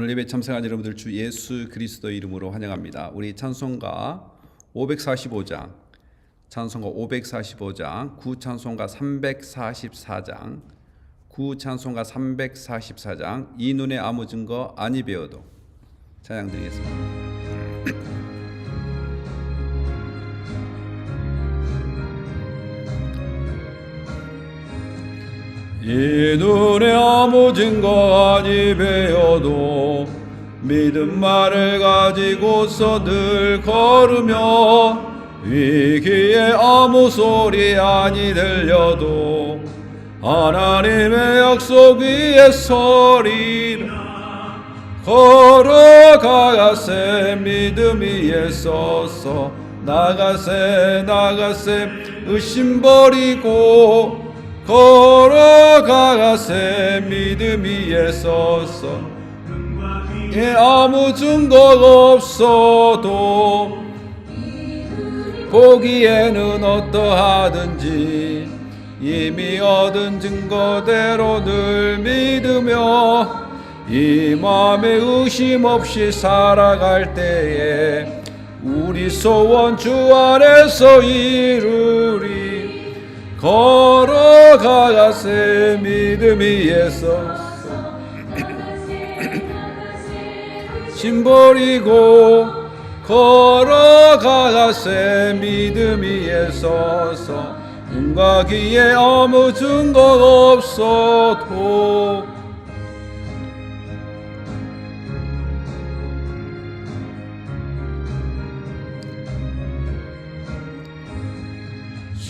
오늘 예배 참석한 여러분들 주 예수 그리스도 이름으로 환영합니다. 우리 찬송가 545장, 찬송가 545장, 구찬송가 344장, 구찬송가 344장, 이 눈에 아무 증거 아니 배워도 찬양 드리겠습니다. 이 눈에 아무 증거 아니 배어도 믿음 말을 가지고서 늘 걸으며 위기에 아무 소리 아니 들려도 하나님의 약속 위에 서리라. 걸어가세 믿음 위에 서서 나가세 나가세 의심 버리고 걸어가세 믿음 위에 서서 예, 아무 증거 없어도 보기에는 어떠하든지 이미 얻은 증거대로 늘 믿으며 이 마음에 의심 없이 살아갈 때에 우리 소원 주 안에서 이루리 걸어가세 믿음 위에서 짐 버리고 걸어가세 믿음 위에 서서 눈과 귀에 아무 증거 없어도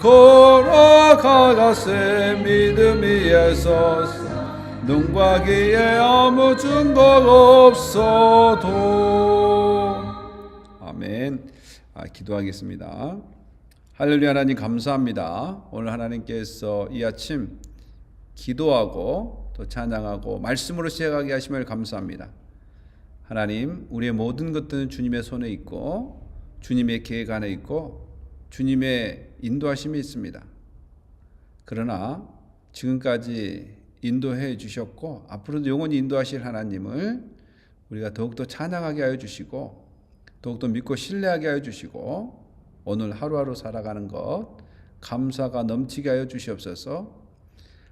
걸어가세 믿음 위에 서서 눈과 귀에 아무 증거 없어도. 아멘. 아, 기도하겠습니다. 할렐루야 하나님 감사합니다. 오늘 하나님께서 이 아침 기도하고 또 찬양하고 말씀으로 시작하게 하심을 감사합니다. 하나님 우리의 모든 것들은 주님의 손에 있고 주님의 계획 안에 있고 주님의 인도하심이 있습니다 그러나 지금까지 인도해 주셨고 앞으로도 영원히 인도하실 하나님을 우리가 더욱더 찬양하게 하여 주시고 더욱더 믿고 신뢰하게 하여 주시고 오늘 하루하루 살아가는 것 감사가 넘치게 하여 주시옵소서.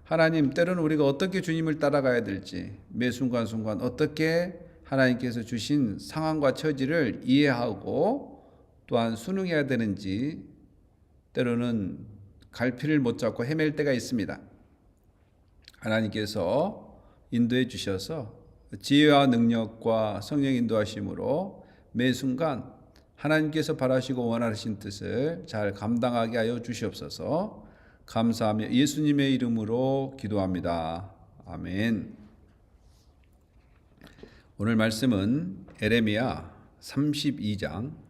하나님 때로는 우리가 어떻게 주님을 따라가야 될지 매 순간순간 어떻게 하나님께서 주신 상황과 처지를 이해하고 또한 순응해야 되는지 때로는 갈피를 못 잡고 헤맬 때가 있습니다. 하나님께서 인도해 주셔서 지혜와 능력과 성령 인도하심으로 매 순간 하나님께서 바라시고 원하신 뜻을 잘 감당하게 하여 주시옵소서. 감사하며 예수님의 이름으로 기도합니다. 아멘. 오늘 말씀은 에레미야 32장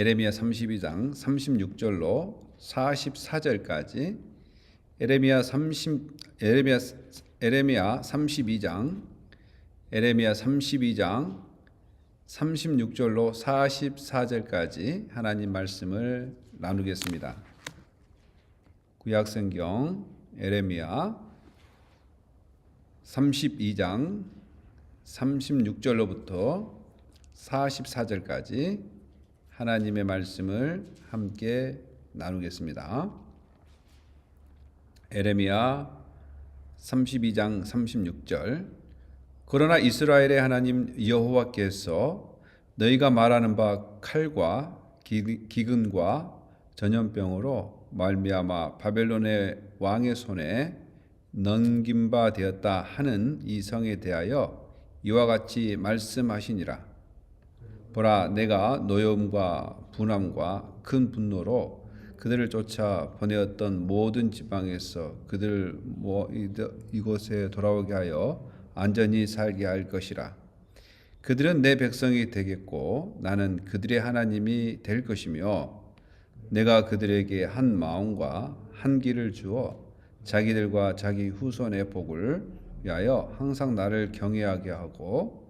에레미야 32장 36절로 44절까지 에레미야 30 에레미야 에레미야 32장 에레미야 32장 36절로 44절까지 하나님 말씀을 나누겠습니다. 구약성경 에레미야 32장 36절로부터 44절까지 하나님의 말씀을 함께 나누겠습니다. 에레미야 32장 36절 그러나 이스라엘의 하나님 여호와께서 너희가 말하는 바 칼과 기근과 전염병으로 말미암아 바벨론의 왕의 손에 넘긴 바 되었다 하는 이 성에 대하여 이와 같이 말씀하시니라 보라 내가 노여움과 분함과 큰 분노로 그들을 쫓아 보내었던 모든 지방에서 그들 뭐 이곳에 돌아오게 하여 안전히 살게 할 것이라. 그들은 내 백성이 되겠고 나는 그들의 하나님이 될 것이며 내가 그들에게 한 마음과 한 길을 주어 자기들과 자기 후손의 복을 위하여 항상 나를 경외하게 하고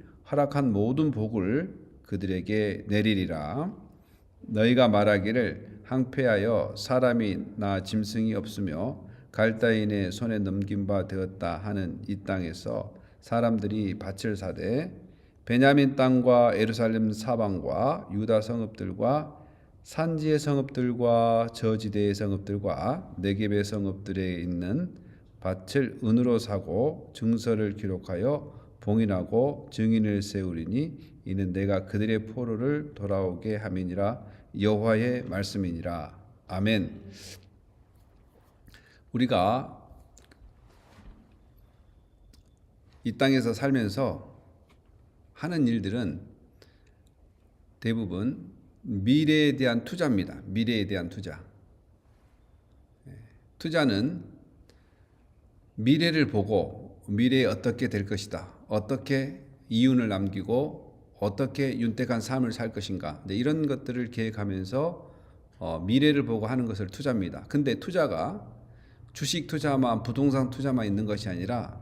허락한 모든 복을 그들에게 내리리라. 너희가 말하기를 항폐하여 사람이 나 짐승이 없으며 갈다인의 손에 넘긴 바 되었다 하는 이 땅에서 사람들이 밭을 사되 베냐민 땅과 예루살렘 사방과 유다 성읍들과 산지의 성읍들과 저지대의 성읍들과 네겝의 성읍들에 있는 밭을 은으로 사고 증서를 기록하여 봉인하고 증인을 세우리니 이는 내가 그들의 포로를 돌아오게 함이니라 여호와의 말씀이니라 아멘. 우리가 이 땅에서 살면서 하는 일들은 대부분 미래에 대한 투자입니다. 미래에 대한 투자. 예, 투자는 미래를 보고 미래에 어떻게 될 것이다. 어떻게 이윤을 남기고 어떻게 윤택한 삶을 살 것인가. 네, 이런 것들을 계획하면서 어, 미래를 보고 하는 것을 투자입니다. 근데 투자가 주식 투자만 부동산 투자만 있는 것이 아니라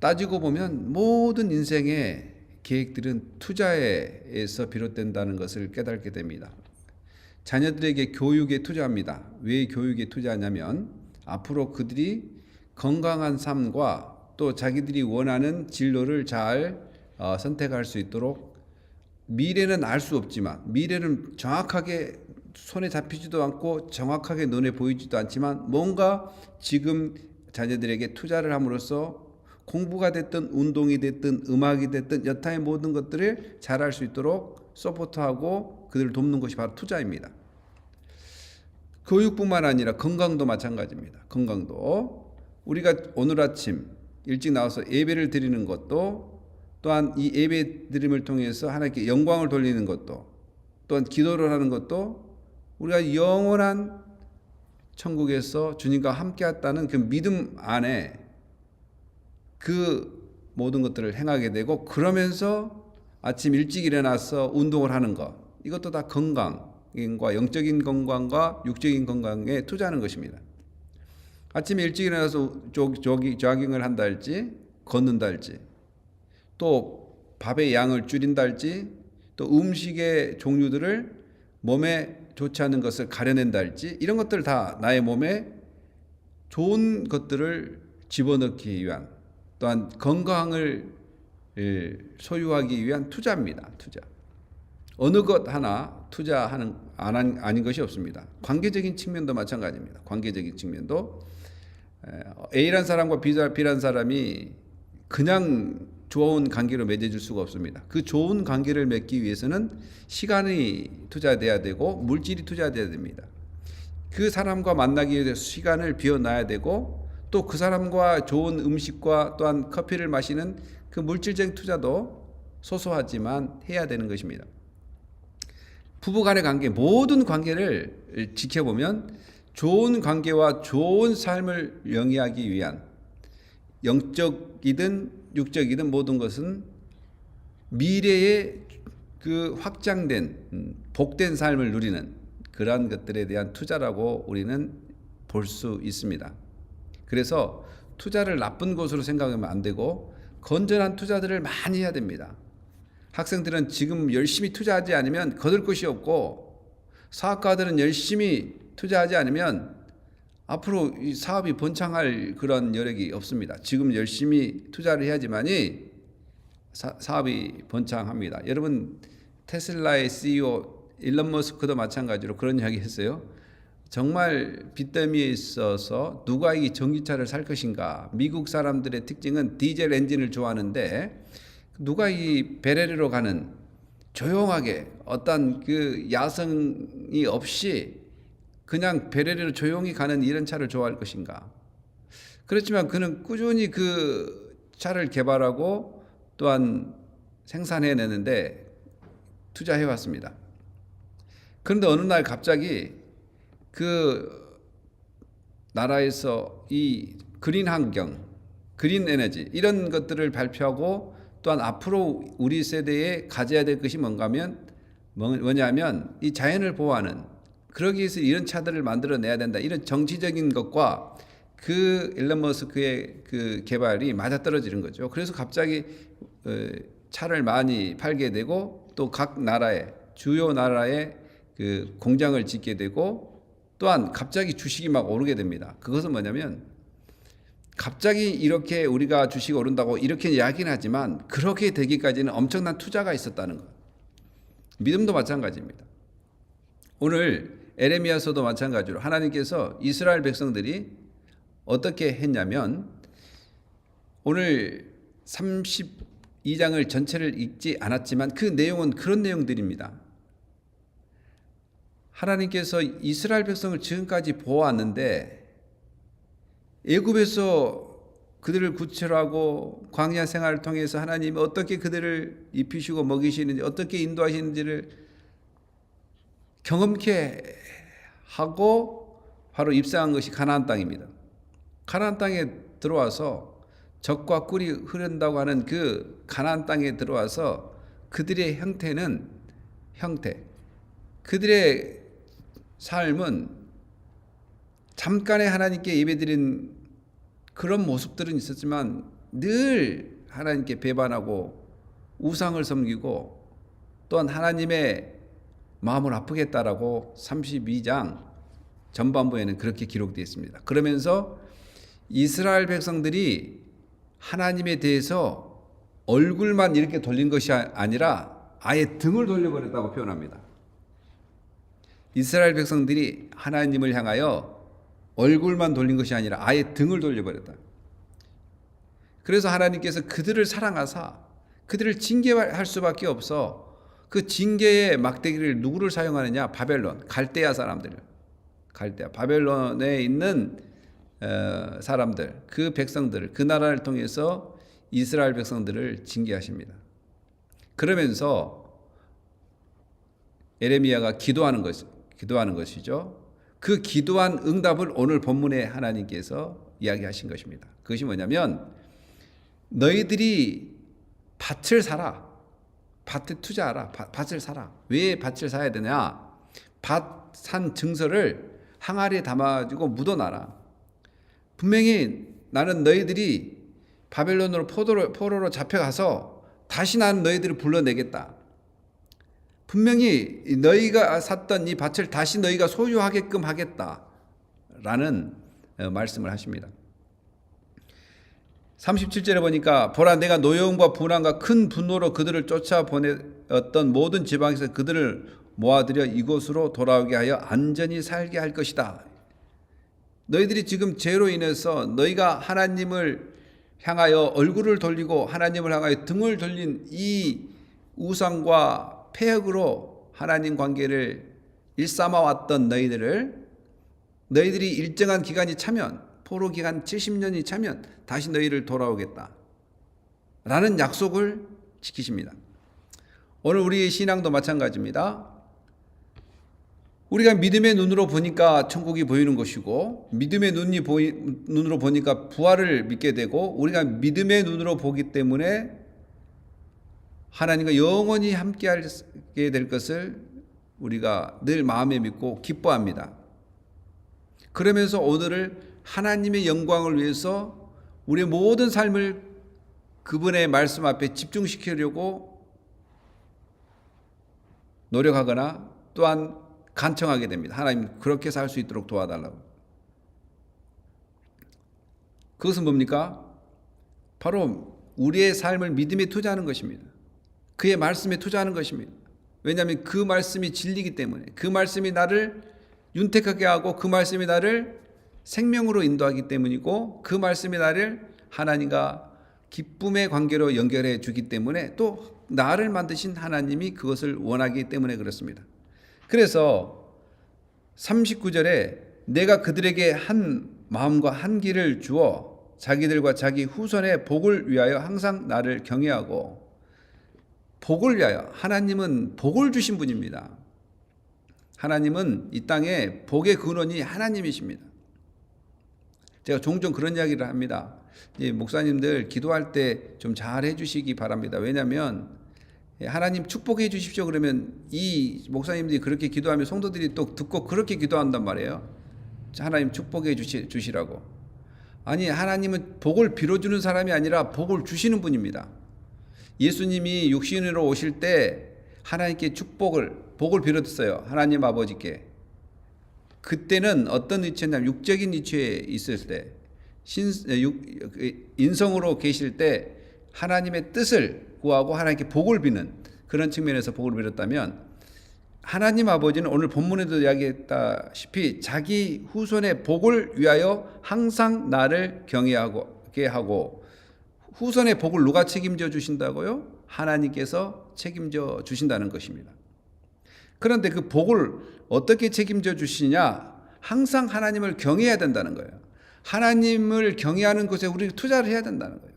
따지고 보면 모든 인생의 계획들은 투자에서 비롯된다는 것을 깨닫게 됩니다. 자녀들에게 교육에 투자합니다. 왜 교육에 투자하냐면 앞으로 그들이 건강한 삶과 또 자기들이 원하는 진로를 잘 어, 선택할 수 있도록 미래는 알 수 없지만 미래는 정확하게 손에 잡히지도 않고 정확하게 눈에 보이지도 않지만 뭔가 지금 자녀들에게 투자를 함으로써 공부가 됐든 운동이 됐든 음악이 됐든 여타의 모든 것들을 잘할 수 있도록 서포트하고 그들을 돕는 것이 바로 투자입니다. 교육뿐만 아니라 건강도 마찬가지입니다. 건강도 우리가 오늘 아침 일찍 나와서 예배를 드리는 것도 또한 이 예배 드림을 통해서 하나님께 영광을 돌리는 것도 또한 기도를 하는 것도 우리가 영원한 천국에서 주님과 함께 했다는 그 믿음 안에 그 모든 것들을 행하게 되고 그러면서 아침 일찍 일어나서 운동을 하는 것 이것도 다 건강과 영적인 건강과 육적인 건강에 투자하는 것입니다. 아침에 일찍 일어나서 조기, 조깅을 한다 할지 걷는다 할지 또 밥의 양을 줄인다 할지 또 음식의 종류들을 몸에 좋지 않은 것을 가려낸다 할지 이런 것들 다 나의 몸에 좋은 것들을 집어넣기 위한 또한 건강을 예, 소유하기 위한 투자입니다. 투자. 어느 것 하나 투자하는 안 아닌 것이 없습니다. 관계적인 측면도 마찬가지입니다. 관계적인 측면도 A란 사람과 B란 사람이 그냥 좋은 관계로 맺어줄 수가 없습니다. 그 좋은 관계를 맺기 위해서는 시간이 투자돼야 되고 물질이 투자돼야 됩니다. 그 사람과 만나기 위해서 시간을 비워놔야 되고 또 그 사람과 좋은 음식과 또한 커피를 마시는 그 물질적인 투자도 소소하지만 해야 되는 것입니다. 부부 간의 관계, 모든 관계를 지켜보면 좋은 관계와 좋은 삶을 영위하기 위한 영적이든 육적이든 모든 것은 미래의 그 확장된 음, 복된 삶을 누리는 그러한 것들에 대한 투자라고 우리는 볼 수 있습니다. 그래서 투자를 나쁜 것으로 생각하면 안 되고 건전한 투자들을 많이 해야 됩니다. 학생들은 지금 열심히 투자하지 않으면 거둘 것이 없고 사업가들은 열심히 투자하지 않으면 앞으로 이 사업이 번창할 그런 여력이 없습니다. 지금 열심히 투자를 해야지만이 사, 사업이 번창합니다. 여러분 테슬라의 CEO 일론 머스크도 마찬가지로 그런 이야기 했어요. 정말 빚더미에 있어서 누가 이 전기차를 살 것인가? 미국 사람들의 특징은 디젤 엔진을 좋아하는데 누가 이 베레르로 가는 조용하게 어떤 그 야성이 없이 그냥 베레르로 조용히 가는 이런 차를 좋아할 것인가? 그렇지만 그는 꾸준히 그 차를 개발하고 또한 생산해내는데 투자해 왔습니다. 그런데 어느 날 갑자기 그 나라에서 이 그린 환경, 그린 에너지 이런 것들을 발표하고 또한 앞으로 우리 세대에 가져야 될 것이 뭔가 하면 뭐- 뭐냐면 이 자연을 보호하는 그러기 위해서 이런 차들을 만들어내야 된다. 이런 정치적인 것과 그 일론 머스크의 그 개발이 맞아떨어지는 거죠. 그래서 갑자기 어, 차를 많이 팔게 되고 또 각 나라의 주요 나라에 그 공장을 짓게 되고 또한 갑자기 주식이 막 오르게 됩니다. 그것은 뭐냐면 갑자기 이렇게 우리가 주식이 오른다고 이렇게 이야기는 하지만 그렇게 되기까지는 엄청난 투자가 있었다는 것. 믿음도 마찬가지입니다. 오늘 에레미야서도 마찬가지로 하나님께서 이스라엘 백성들이 어떻게 했냐면 오늘 32장을 전체를 읽지 않았지만 그 내용은 그런 내용들입니다. 하나님께서 이스라엘 백성을 지금까지 보아왔는데 애굽에서 그들을 구출하고 광야 생활을 통해서 하나님이 어떻게 그들을 입히시고 먹이시는지 어떻게 인도하시는지를 경험케 하고 바로 입성한 것이 가나안 땅입니다. 가나안 땅에 들어와서 적과 꿀이 흐른다고 하는 그 가나안 땅에 들어와서 그들의 형태는 형태 그들의 삶은 잠깐의 하나님께 예배드린 그런 모습들은 있었지만 늘 하나님께 배반하고 우상을 섬기고 또한 하나님의 마음을 아프겠다라고 32장 전반부에는 그렇게 기록되어 있습니다. 그러면서 이스라엘 백성들이 하나님에 대해서 얼굴만 이렇게 돌린 것이 아니라 아예 등을 돌려버렸다고 표현합니다. 이스라엘 백성들이 하나님을 향하여 얼굴만 돌린 것이 아니라 아예 등을 돌려버렸다. 그래서 하나님께서 그들을 사랑하사 그들을 징계할 수밖에 없어 그 징계의 막대기를 누구를 사용하느냐? 바벨론, 갈대아 사람들을. 갈대아, 바벨론에 있는 어, 사람들, 그 백성들을, 그 나라를 통해서 이스라엘 백성들을 징계하십니다. 그러면서 에레미야가 기도하는 것, 기도하는 것이죠. 그 기도한 응답을 오늘 본문에 하나님께서 이야기하신 것입니다. 그것이 뭐냐면 너희들이 밭을 사라. 밭에 투자하라. 밭을 사라. 왜 밭을 사야 되냐? 밭 산 증서를 항아리에 담아주고 묻어놔라. 분명히 나는 너희들이 바벨론으로 포로로, 포로로 잡혀가서 다시 나는 너희들을 불러내겠다. 분명히 너희가 샀던 이 밭을 다시 너희가 소유하게끔 하겠다. 라는 어, 말씀을 하십니다. 37절에 보니까 보라 내가 노여움과 분함과 큰 분노로 그들을 쫓아보냈던 모든 지방에서 그들을 모아들여 이곳으로 돌아오게 하여 안전히 살게 할 것이다. 너희들이 지금 죄로 인해서 너희가 하나님을 향하여 얼굴을 돌리고 하나님을 향하여 등을 돌린 이 우상과 폐역으로 하나님 관계를 일삼아 왔던 너희들을 너희들이 일정한 기간이 차면 포로 기간 70년이 차면 다시 너희를 돌아오겠다. 라는 약속을 지키십니다. 오늘 우리의 신앙도 마찬가지입니다. 우리가 믿음의 눈으로 보니까 천국이 보이는 것이고 믿음의 눈이 보이, 눈으로 보니까 부활을 믿게 되고 우리가 믿음의 눈으로 보기 때문에 하나님과 영원히 함께하게 될 것을 우리가 늘 마음에 믿고 기뻐합니다. 그러면서 오늘을 하나님의 영광을 위해서 우리의 모든 삶을 그분의 말씀 앞에 집중시키려고 노력하거나 또한 간청하게 됩니다. 하나님 그렇게 살 수 있도록 도와달라고. 그것은 뭡니까? 바로 우리의 삶을 믿음에 투자하는 것입니다. 그의 말씀에 투자하는 것입니다. 왜냐하면 그 말씀이 진리기 때문에 그 말씀이 나를 윤택하게 하고 그 말씀이 나를 생명으로 인도하기 때문이고 그 말씀이 나를 하나님과 기쁨의 관계로 연결해 주기 때문에 또 나를 만드신 하나님이 그것을 원하기 때문에 그렇습니다. 그래서 39절에 내가 그들에게 한 마음과 한 길을 주어 자기들과 자기 후손의 복을 위하여 항상 나를 경외하고 복을 위하여 하나님은 복을 주신 분입니다. 하나님은 이 땅에 복의 근원이 하나님이십니다. 제가 종종 그런 이야기를 합니다. 이 목사님들 기도할 때 좀 잘 해주시기 바랍니다. 왜냐하면 하나님 축복해 주십시오 그러면 이 목사님들이 그렇게 기도하면 성도들이 또 듣고 그렇게 기도한단 말이에요. 하나님 축복해 주시, 주시라고. 아니 하나님은 복을 빌어주는 사람이 아니라 복을 주시는 분입니다. 예수님이 육신으로 오실 때 하나님께 축복을 복을 빌었어요. 하나님 아버지께. 그때는 어떤 위치였냐면 육적인 위치에 있을 때 신, 육, 인성으로 계실 때 하나님의 뜻을 구하고 하나님께 복을 비는 그런 측면에서 복을 빌었다면 하나님 아버지는 오늘 본문에도 이야기했다시피 자기 후손의 복을 위하여 항상 나를 경외하게 하고 후손의 복을 누가 책임져 주신다고요? 하나님께서 책임져 주신다는 것입니다. 그런데 그 복을 어떻게 책임져 주시냐? 항상 하나님을 경외해야 된다는 거예요. 하나님을 경외하는 것에 우리 투자를 해야 된다는 거예요.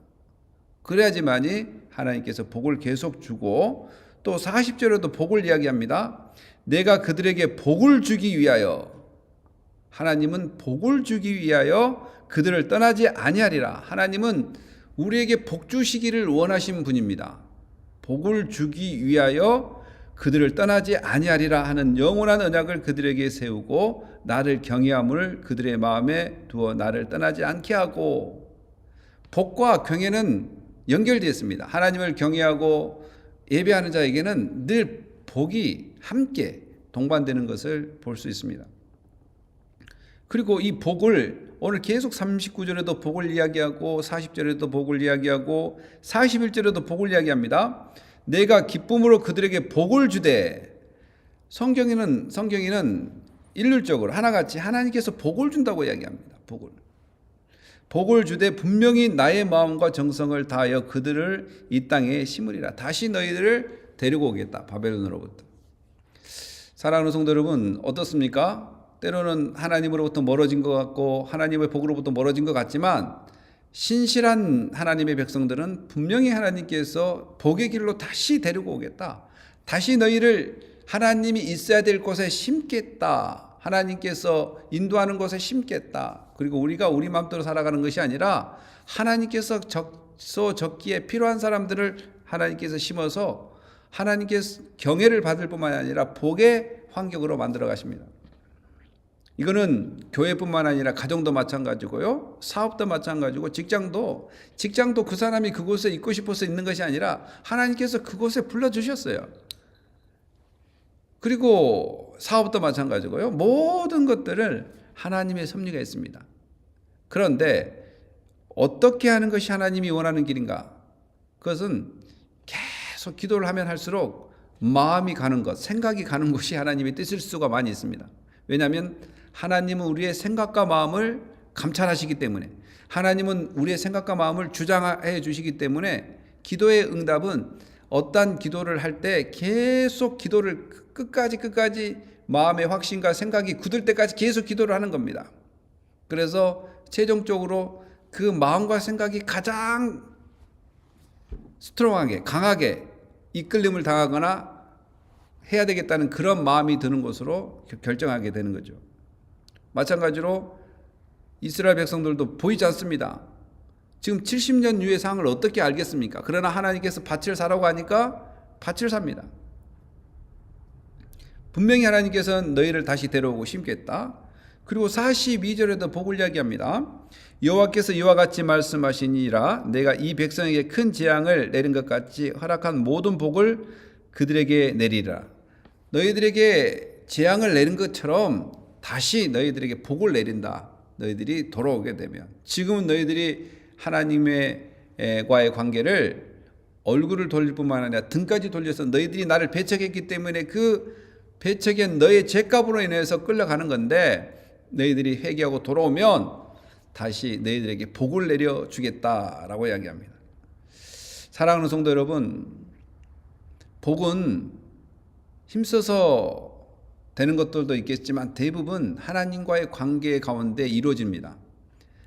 그래야지만이 하나님께서 복을 계속 주고 또 40절에도 복을 이야기합니다. 내가 그들에게 복을 주기 위하여 하나님은 복을 주기 위하여 그들을 떠나지 아니하리라. 하나님은 우리에게 복 주시기를 원하신 분입니다. 복을 주기 위하여 그들을 떠나지 아니하리라 하는 영원한 언약을 그들에게 세우고 나를 경외함을 그들의 마음에 두어 나를 떠나지 않게 하고 복과 경외는 연결되어 있습니다. 하나님을 경외하고 예배하는 자에게는 늘 복이 함께 동반되는 것을 볼 수 있습니다. 그리고 이 복을 오늘 계속 39절에도 복을 이야기하고 40절에도 복을 이야기하고 41절에도 복을 이야기합니다. 내가 기쁨으로 그들에게 복을 주되 성경에는 성경에는 일률적으로 하나같이 하나님께서 복을 준다고 이야기합니다. 복을. 복을 주되 분명히 나의 마음과 정성을 다하여 그들을 이 땅에 심으리라. 다시 너희들을 데리고 오겠다. 바벨론으로부터. 사랑하는 성도 여러분, 어떻습니까? 때로는 하나님으로부터 멀어진 것 같고 하나님의 복으로부터 멀어진 것 같지만 신실한 하나님의 백성들은 분명히 하나님께서 복의 길로 다시 데리고 오겠다. 다시 너희를 하나님이 있어야 될 곳에 심겠다. 하나님께서 인도하는 곳에 심겠다. 그리고 우리가 우리 마음대로 살아가는 것이 아니라 하나님께서 적소 적기에 필요한 사람들을 하나님께서 심어서 하나님께서 경애를 받을 뿐만 아니라 복의 환경으로 만들어 가십니다. 이거는 교회뿐만 아니라 가정도 마찬가지고요. 사업도 마찬가지고 직장도 직장도 그 사람이 그곳에 있고 싶어서 있는 것이 아니라 하나님께서 그곳에 불러 주셨어요. 그리고 사업도 마찬가지고요. 모든 것들을 하나님의 섭리가 있습니다. 그런데 어떻게 하는 것이 하나님이 원하는 길인가? 그것은 계속 기도를 하면 할수록 마음이 가는 것, 생각이 가는 것이 하나님의 뜻일 수가 많이 있습니다. 왜냐하면 하나님은 우리의 생각과 마음을 감찰하시기 때문에 하나님은 우리의 생각과 마음을 주장해 주시기 때문에 기도의 응답은 어떠한 기도를 할 때 계속 기도를 끝까지 끝까지 마음의 확신과 생각이 굳을 때까지 계속 기도를 하는 겁니다. 그래서 최종적으로 그 마음과 생각이 가장 스트롱하게 강하게 이끌림을 당하거나 해야 되겠다는 그런 마음이 드는 것으로 결정하게 되는 거죠. 마찬가지로 이스라엘 백성들도 보이지 않습니다. 지금 70년 유의 상을 어떻게 알겠습니까? 그러나 하나님께서 밭을 사라고 하니까 밭을 삽니다. 분명히 하나님께서는 너희를 다시 데려오고 심겠다. 그리고 42절에도 복을 이야기합니다. 여호와께서 이와 같이 말씀하시니라 내가 이 백성에게 큰 재앙을 내린 것 같이 허락한 모든 복을 그들에게 내리라. 너희들에게 재앙을 내린 것처럼 다시 너희들에게 복을 내린다. 너희들이 돌아오게 되면 지금은 너희들이 하나님과의 관계를 얼굴을 돌릴 뿐만 아니라 등까지 돌려서 너희들이 나를 배척했기 때문에 그 배척한 너의 죄값으로 인해서 끌려가는 건데 너희들이 회개하고 돌아오면 다시 너희들에게 복을 내려 주겠다라고 이야기합니다. 사랑하는 성도 여러분, 복은 힘써서 되는 것들도 있겠지만 대부분 하나님과의 관계 가운데 이루어집니다.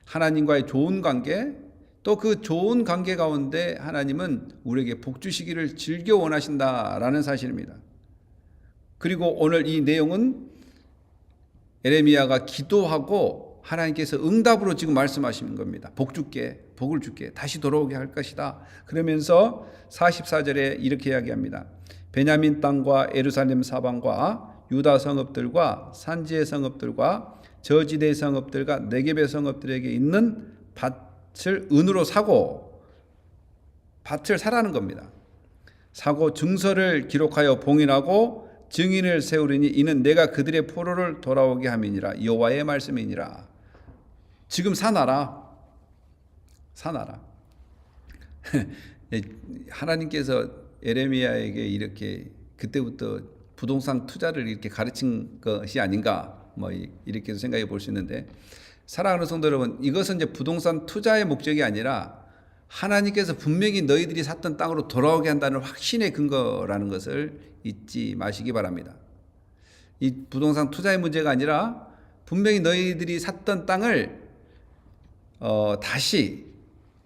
하나님과의 좋은 관계, 또 그 좋은 관계 가운데 하나님은 우리에게 복 주시기를 즐겨 원하신다라는 사실입니다. 그리고 오늘 이 내용은 에레미야가 기도하고 하나님께서 응답으로 지금 말씀하시는 겁니다. 복 줄게, 복을 줄게, 다시 돌아오게 할 것이다. 그러면서 44절에 이렇게 이야기합니다. 베냐민 땅과 에루살렘 사방과 유다 성읍들과 산지의 성읍들과 저지대 성읍들과 네겝의 성읍들에게 있는 밭을 은으로 사고 밭을 사라는 겁니다. 사고 증서를 기록하여 봉인하고 증인을 세우리니 이는 내가 그들의 포로를 돌아오게 함이니라 여호와의 말씀이니라. 지금 사나라 사나라. 하나님께서 에레미야에게 이렇게 그때부터 부동산 투자를 이렇게 가르친 것이 아닌가 뭐 이렇게 생각해 볼 수 있는데 사랑하는 성도 여러분 이것은 이제 부동산 투자의 목적이 아니라 하나님께서 분명히 너희들이 샀던 땅으로 돌아오게 한다는 확신의 근거라는 것을 잊지 마시기 바랍니다. 이 부동산 투자의 문제가 아니라 분명히 너희들이 샀던 땅을 어, 다시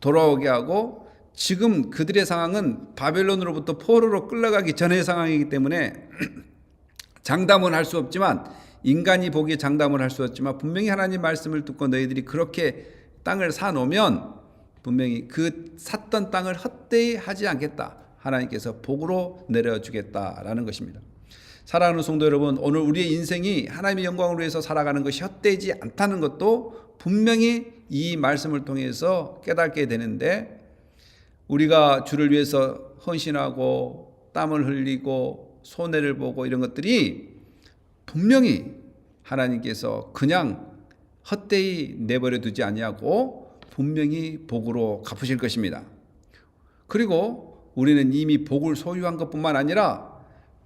돌아오게 하고 지금 그들의 상황은 바벨론으로부터 포로로 끌려가기 전의 상황이기 때문에 장담은 할 수 없지만 인간이 보기에 장담을 할 수 없지만 분명히 하나님 말씀을 듣고 너희들이 그렇게 땅을 사 놓으면 분명히 그 샀던 땅을 헛되이 하지 않겠다. 하나님께서 복으로 내려주겠다라는 것입니다. 사랑하는 성도 여러분, 오늘 우리의 인생이 하나님의 영광을 위해서 살아가는 것이 헛되지 않다는 것도 분명히 이 말씀을 통해서 깨닫게 되는데 우리가 주를 위해서 헌신하고 땀을 흘리고 손해를 보고 이런 것들이 분명히 하나님께서 그냥 헛되이 내버려 두지 아니하고 분명히 복으로 갚으실 것입니다. 그리고 우리는 이미 복을 소유한 것뿐만 아니라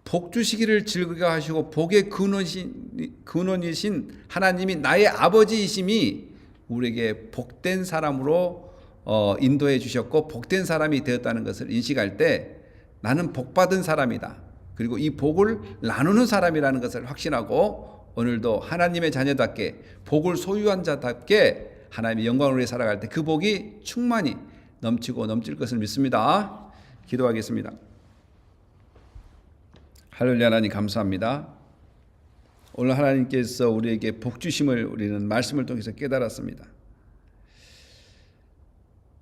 복 주시기를 즐거워하시고 복의 근원이신, 근원이신 하나님이 나의 아버지이심이 우리에게 복된 사람으로 어, 인도해 주셨고 복된 사람이 되었다는 것을 인식할 때 나는 복받은 사람이다. 그리고 이 복을 나누는 사람이라는 것을 확신하고 오늘도 하나님의 자녀답게 복을 소유한 자답게 하나님의 영광을 위해 살아갈 때 그 복이 충만히 넘치고 넘칠 것을 믿습니다. 기도하겠습니다. 할렐루야 하나님 감사합니다. 오늘 하나님께서 우리에게 복 주심을 우리는 말씀을 통해서 깨달았습니다.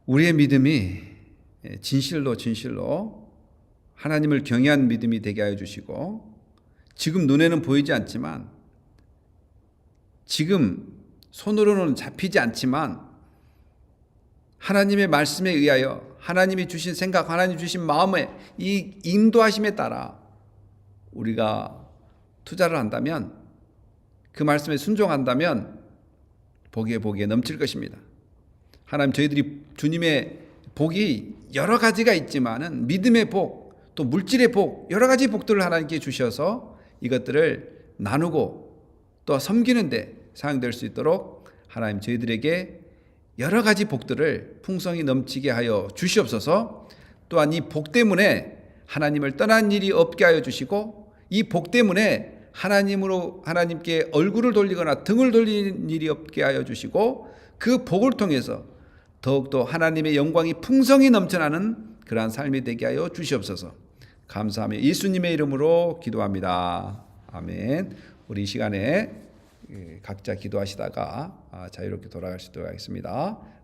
우리의 믿음이 진실로 진실로 하나님을 경외한 믿음이 되게 하여 주시고 지금 눈에는 보이지 않지만 지금 손으로는 잡히지 않지만 하나님의 말씀에 의하여 하나님이 주신 생각, 하나님 주신 마음에 이 인도하심에 따라 우리가 투자를 한다면 그 말씀에 순종한다면 복에 복에 넘칠 것입니다. 하나님 저희들이 주님의 복이 여러 가지가 있지만은 믿음의 복, 또 물질의 복, 여러 가지 복들을 하나님께 주셔서 이것들을 나누고 또 섬기는데 사용될 수 있도록 하나님 저희들에게 여러 가지 복들을 풍성히 넘치게 하여 주시옵소서. 또한 이 복 때문에 하나님을 떠난 일이 없게 하여 주시고 이 복 때문에 하나님으로 하나님께 얼굴을 돌리거나 등을 돌리는 일이 없게 하여 주시고 그 복을 통해서 더욱더 하나님의 영광이 풍성히 넘쳐나는 그러한 삶이 되게 하여 주시옵소서. 감사하며 예수님의 이름으로 기도합니다. 아멘. 우리 이 시간에 각자 기도하시다가 자유롭게 돌아갈 수 있도록 하겠습니다.